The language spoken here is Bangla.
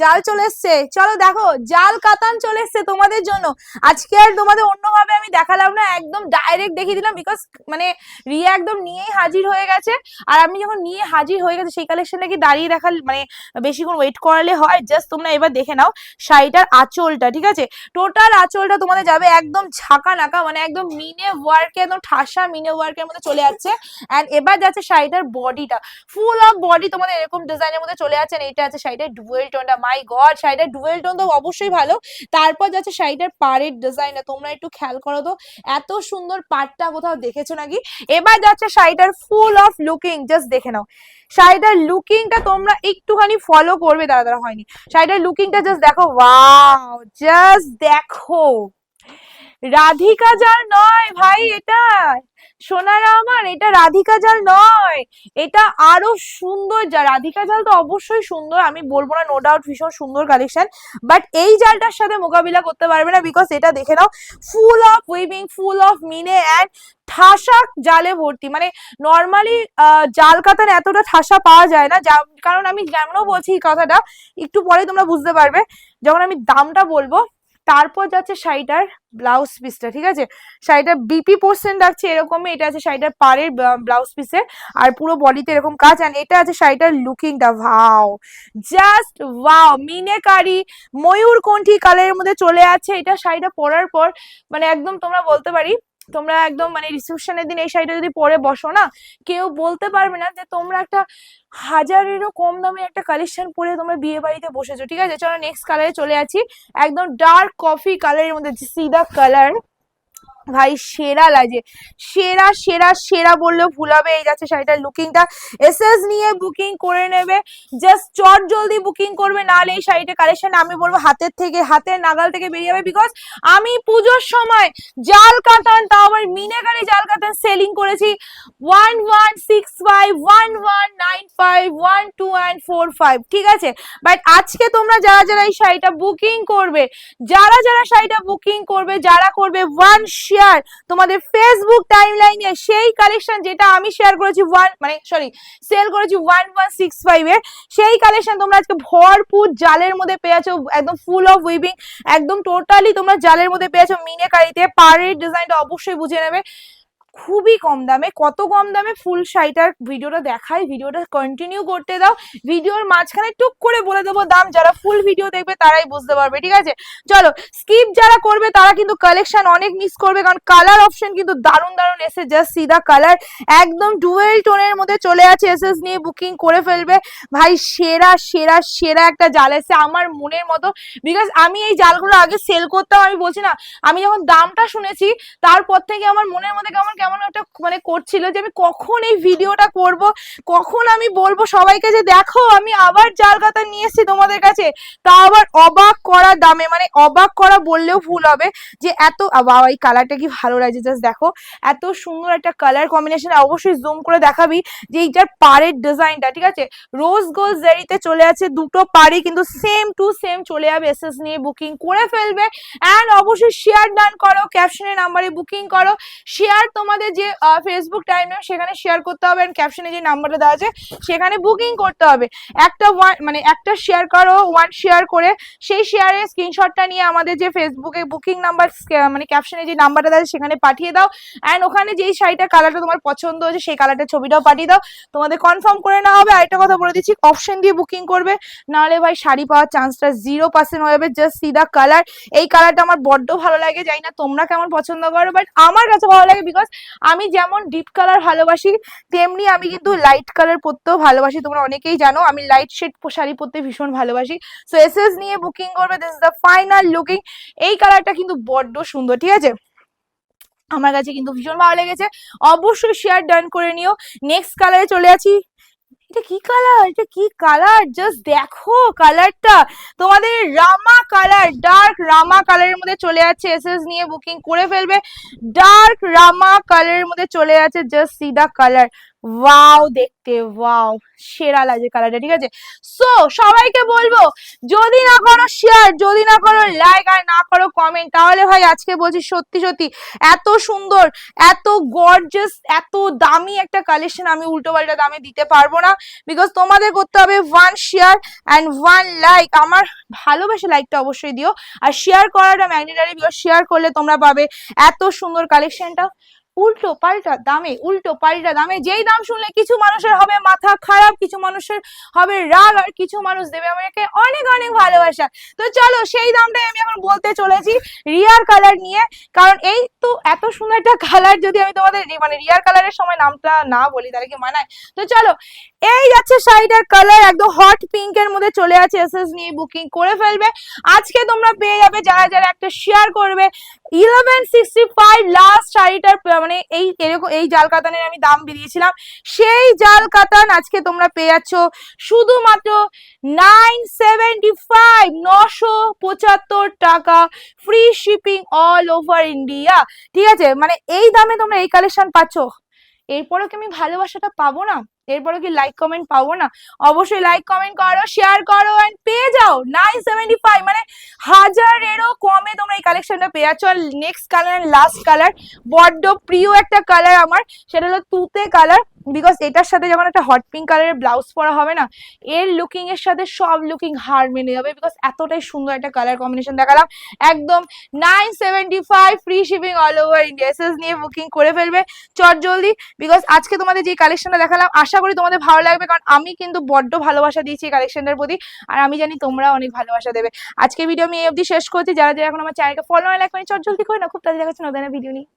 জাল চলে এসছে। চলো দেখো, জাল কাতান চলে এসছে তোমাদের জন্য। আজকে আর তোমাদের অন্যভাবে আমি দেখালাম না, একদম ডাইরেক্ট দেখিয়ে দিলাম বিকজ মানে রিয়া একদম নিয়েই হাজির হয়ে গেছে। আর আমি যখন নিয়ে হাজির হয়ে গেছে, সেই কালেকশনটা কি দাঁড়িয়ে দেখাল মানে বেশিক্ষণ ওয়েট করালে হয় জাস্ট তোমরা এবার দেখে নাও শাড়িটার আঁচলটা, ঠিক আছে? টোটাল আঁচলটা তোমাদের যাবে একদম ঝাঁকা নাকা মানে একদম মিনে ওয়ার্কে একদম ঠাসা মিনে ওয়ার্কের মধ্যে চলে যাচ্ছে। অ্যান্ড এবার যাচ্ছে শাড়িটার বডিটা ফুল অফ বডি তোমাদের এরকম ডিজাইনের মধ্যে চলে যাচ্ছে এটা আছে শাড়িটার ডুয়েল টোনটা মাই গড শাড়িটার ডুয়েল টোন তো অবশ্যই ভালো। তারপর যাচ্ছে শাড়িটার পাড়ের ডিজাইনটা তোমরা একটু খেয়াল করো তো। এত সুন্দর পাড়টা কোথাও দেখেছ নাকি? এবার যাচ্ছে শাড়িটার ফুল অফ লুকিং জাস্ট দেখে নাও। শাড়িটার লুকিংটা তোমরা একটুখানি ফলো করবে দাদা দাদা হয়নি। শাড়িটার লুকিংটা জাস্ট দেখো ওয়াও জাস্ট দেখো। রাধিকা জাল নয়, ভাই, এটা সোনারা আমার, এটা রাধিকা জাল নয়। এটা আরও সুন্দর যা, রাধিকা জাল তো অবশ্যই সুন্দর, আমি বলব না নো ডাউট ভীষণ সুন্দর কালেকশন বাট এই জালটার সাথে মোকাবিলা করতে পারবে না বিকজ এটা দেখে now full of weaving full of মিনে অ্যান্ড ঠাসা জালে ভর্তি। মানে নর্মালি জাল কাতান এতটা ঠাসা পাওয়া যায় না কারণ আমি কেন বলছি কথাটা, একটু পরে তোমরা বুঝতে পারবে, যখন আমি দামটা বলব তারপর যাচ্ছে শাড়িটার ব্লাউজ পিসটা ঠিক আছে? শাড়িটা বিপি পোর্শন রাখছে এরকমই, এটা আছে শাড়িটার পাড়ের ব্লাউজ পিসের আর পুরো বডিতে এরকম কাজ আর এটা আছে শাড়িটার লুকিংটা ভাও জাস্ট ওয়াও মিনেকারি ময়ূর কণ্ঠী কালারের মধ্যে চলে আছে, এটা শাড়িটা পরার পর মানে একদম তোমরা বলতে পারি তোমরা একদম মানে রিসেপশনের দিন এই শাড়িটা যদি পরে বসো না, কেউ বলতে পারবে না যে তোমরা একটা হাজারেরও কম দামে একটা কালেকশন পরে তোমরা বিয়ে বাড়িতে বসেছো। ঠিক আছে? চলো নেক্সট কালারে চলে আছি একদম ডার্ক কফি কালারের মধ্যে সিদা কালার ভাই, সেরা লাগে। সেরা সেরা সেরা বললেও ভুল হবে, এই যাচ্ছে শাড়িটার লুকিংটা এসএস নিয়ে বুকিং করে নেবে। জাস্ট চট জলদি বুকিং করবে, নাহলে এই শাড়িটা কালেকশন আমি বলব হাতের থেকে, হাতের নাগাল থেকে বেরিয়ে যাবে বিকজ আমি পুজোর সময় জাল কাতান তাও আবার মিনেকারি জাল কাতান সেলিং করেছি। One one six five one one nine five one two and four five ঠিক আছে? বাট আজকে তোমরা যারা যারা এই শাড়িটা বুকিং করবে, যারা যারা শাড়িটা বুকিং করবে, যারা করবে ওয়ান শেয়ার তোমাদের ফেসবুক টাইমলাইনে সেই কালেকশন যেটা আমি শেয়ার করেছি ওয়ান মানে সরি সেল করেছি ওয়ান ওয়ান সিক্স ফাইভ এর, সেই কালেকশন তোমরা আজকে ভরপুর জালের মধ্যে পেয়েছ একদম ফুল অফ উইভিং একদম টোটালি তোমরা জালের মধ্যে পেয়েছ মিনেকারিতে পাড়ের ডিজাইনটা অবশ্যই বুঝে নেবে। খুবই কম দামে, কত কম দামে ফুল শাড়িটার ভিডিওটা দেখাই, ভিডিওটা কন্টিনিউ করতে দাও। ভিডিওর মাঝখানে টুক করে বলে দেবো দাম, যারা ফুল ভিডিও দেখবে তারাই বুঝতে পারবে, ঠিক আছে? চলো স্কিপ যারা করবে তারা কিন্তু কালেকশন অনেক মিস করবে, কারণ কালার অপশন কিন্তু দারুণ দারুণ এসে জাস্ট সিধা কালার একদম ডুয়েল টোনের মধ্যে চলে আছে এসএস নিয়ে বুকিং করে ফেলবে। ভাই, সেরা সেরা সেরা একটা জাল এসে আমার মনের মতো। বিকজ আমি এই জালগুলো আগে সেল করতাম, আমি বলছি না, আমি যখন দামটা শুনেছি, তারপর থেকে আমার মনের মধ্যে কেমন কেমন একটা মানে করছিল যে আমি কখন এই ভিডিওটা করব, কখন আমি বলব সবাইকে যে দেখো আমি আবার জাল কাতা নিয়ে এসেছি তোমাদের কাছে। তা আবার অবাক করা দামে মানে অবাক করা বললেও ভুল হবে যে এত বাবা, এই কালারটা কি ভালো লাগছে? জাস্ট দেখো, এত সুন্দর একটা কালার কম্বিনেশন অবশ্যই জুম করে দেখাবি যে এইটার পাড়ের ডিজাইনটা ঠিক আছে? রোজ গোল্ড জারিতে চলে আছে দুটো পাড়ি কিন্তু সেম টু সেম চলে যাবে এসএস নিয়ে বুকিং করে ফেলবে। অ্যান্ড অবশ্যই শেয়ার ডান করো ক্যাপশনের নাম্বারে বুকিং করো। শেয়ার তোমাদের যে ফেসবুক টাইম সেখানে শেয়ার করতে হবে অ্যান্ড ক্যাপশনে যে নাম্বারটা দেওয়া আছে, সেখানে বুকিং করতে হবে। একটা ওয়ান মানে একটা শেয়ার করো ওয়ান শেয়ার করে, সেই শেয়ারের স্ক্রিনশটটা নিয়ে আমাদের যে ফেসবুকে বুকিং নাম্বার মানে ক্যাপশনে যে নাম্বারটা দেওয়া আছে, সেখানে পাঠিয়ে দাও। অ্যান্ড ওখানে যেই শাড়িটার কালারটা তোমার পছন্দ হয়েছে, সেই কালারটার ছবিটাও পাঠিয়ে দাও। তোমাদের কনফার্ম করে নেওয়া হবে। আরেকটা কথা বলে দিচ্ছি অপশন দিয়ে বুকিং করবে। নাহলে ভাই শাড়ি পাওয়ার চান্সটা জিরো পার্সেন্ট হয়ে যাবে। জাস্ট সিদা কালার এই কালারটা আমার বড্ড ভালো লাগে। জানি না তোমরা কেমন পছন্দ করো বাট আমার কাছে ভালো লাগে বিকজ আমি যেমন ডিপ কালার ভালোবাসি, তেমনি আমি কিন্তু লাইট কালার পরতেও ভালোবাসি। তোমরা অনেকেই জানো, আমি লাইট শেড শাড়ি পরতে ভীষণ ভালোবাসি। সো এসএস নিয়ে বুকিং করবে দিস দ্য ফাইনাল লুকিং এই কালারটা কিন্তু বড্ড সুন্দর, ঠিক আছে? আমার কাছে কিন্তু ভীষণ ভালো লেগেছে। অবশ্যই শেয়ার ডান করে নিও। নেক্সট কালারে চলে আছি। এটা কি কালার এটা কি কালার জাস্ট দেখো কালারটা তোমাদের রামা কালার ডার্ক রামা কালারের মধ্যে চলে যাচ্ছে। এসএস নিয়ে বুকিং করে ফেলবে। ডার্ক রামা কালারের মধ্যে চলে যাচ্ছে। Just see the colour wow দেখতে ওয়াও সেরা লাগে কালারটা ঠিক আছে? সো সবাইকে বলব, যদি না করো শেয়ার যদি না করো লাইক আর না করো কমেন্ট তাহলে ভাই আজকে বলছি সত্যি সত্যি, এত সুন্দর, এত গর্জাস এত দামি একটা কালেকশন আমি উল্টো পাল্টা দামে দিতে পারব না। বিকজ তোমাদের করতে হবে one share and one like আমার ভালোবেসে লাইকটা অবশ্যই দিও। আর শেয়ার করাটা ম্যাগনেটারি বিকজ শেয়ার করলে তোমরা পাবে এত সুন্দর কালেকশনটা উল্টো পাল্টা দামে, উল্টো পাল্টা দামে যেই দাম শুনলে কিছু মানুষের হবে মাথা খারাপ, কিছু মানুষের হবে রাগ আর কিছু মানুষ দেবে আমাকে অনেক অনেক ভালোবাসা। তো চলো সেই দামটাই আমি এখন বলতে চলেছি রিয়ার কালার নিয়ে। কারণ এই তো এত সুন্দর একটা কালার যদি আমি তোমাদের মানে রিয়ার কালারের সময় নামটা না বলি, তাহলে কি মানায়? তো চলো এই যাচ্ছে শাড়িটার কালার একদম হট পিঙ্কের মধ্যে চলে আছে এসএস নিয়ে বুকিং করে ফেলবে। আজকে তোমরা পেয়ে যাবে, যারা যারা একটা শেয়ার করবে ইলেভেন সিক্সটি ফাইভ লাস্ট শাড়িটার মানে এই, এরকম, এই জাল কাতানের আমি দাম বেরিয়েছিলাম। সেই জাল কাতান আজকে তোমরা পেয়ে যাচ্ছ শুধুমাত্র নাইন সেভেন্টি ফাইভ নশো পঁচাত্তর টাকা free shipping all over India ঠিক আছে? মানে এই দামে তোমরা এই কালেকশন পাচ্ছ। এরপরেও কি আমি ভালোবাসাটা পাবো না? এরপরে কি লাইক কমেন্ট পাবো না? অবশ্যই লাইক কমেন্ট করো শেয়ার করো অ্যান্ড পেয়ে যাও। নাইন সেভেন্টি ফাইভ মানে হাজারেরও কমে তোমরা এই কালেকশনটা পেয়ে যাচ্ছ। নেক্সট কালার লাস্ট কালার বড্ড প্রিয় একটা কালার আমার, সেটা হলো তুতে কালার বিকজ এটার সাথে যখন একটা হট পিঙ্ক কালারের ব্লাউজ পরা হবে না, এর লুকিং এর সাথে সব লুকিং হার মেনে যাবে বিকজ এতটাই সুন্দর একটা কালার কম্বিনেশন দেখালাম। একদম nine seventy five free shipping all over India SS নিয়ে বুকিং করে ফেলবে চট জলদি। বিকজ আজকে তোমাদের যে কালেকশনটা দেখালাম, আশা করি তোমাদের ভালো লাগবে কারণ আমি কিন্তু বড্ড ভালোবাসা দিয়েছি এই কালেকশনটার প্রতি আর আমি জানি তোমরা অনেক ভালোবাসা দেবে। আজকে ভিডিও আমি এই অবধি শেষ করছি। যারা যারা এখন আমার চ্যানেলকে ফলো লাইক করে চট জলদি করে না, খুব তাড়াতাড়ি দেখাচ্ছি নতুন ভিডিও নিয়ে।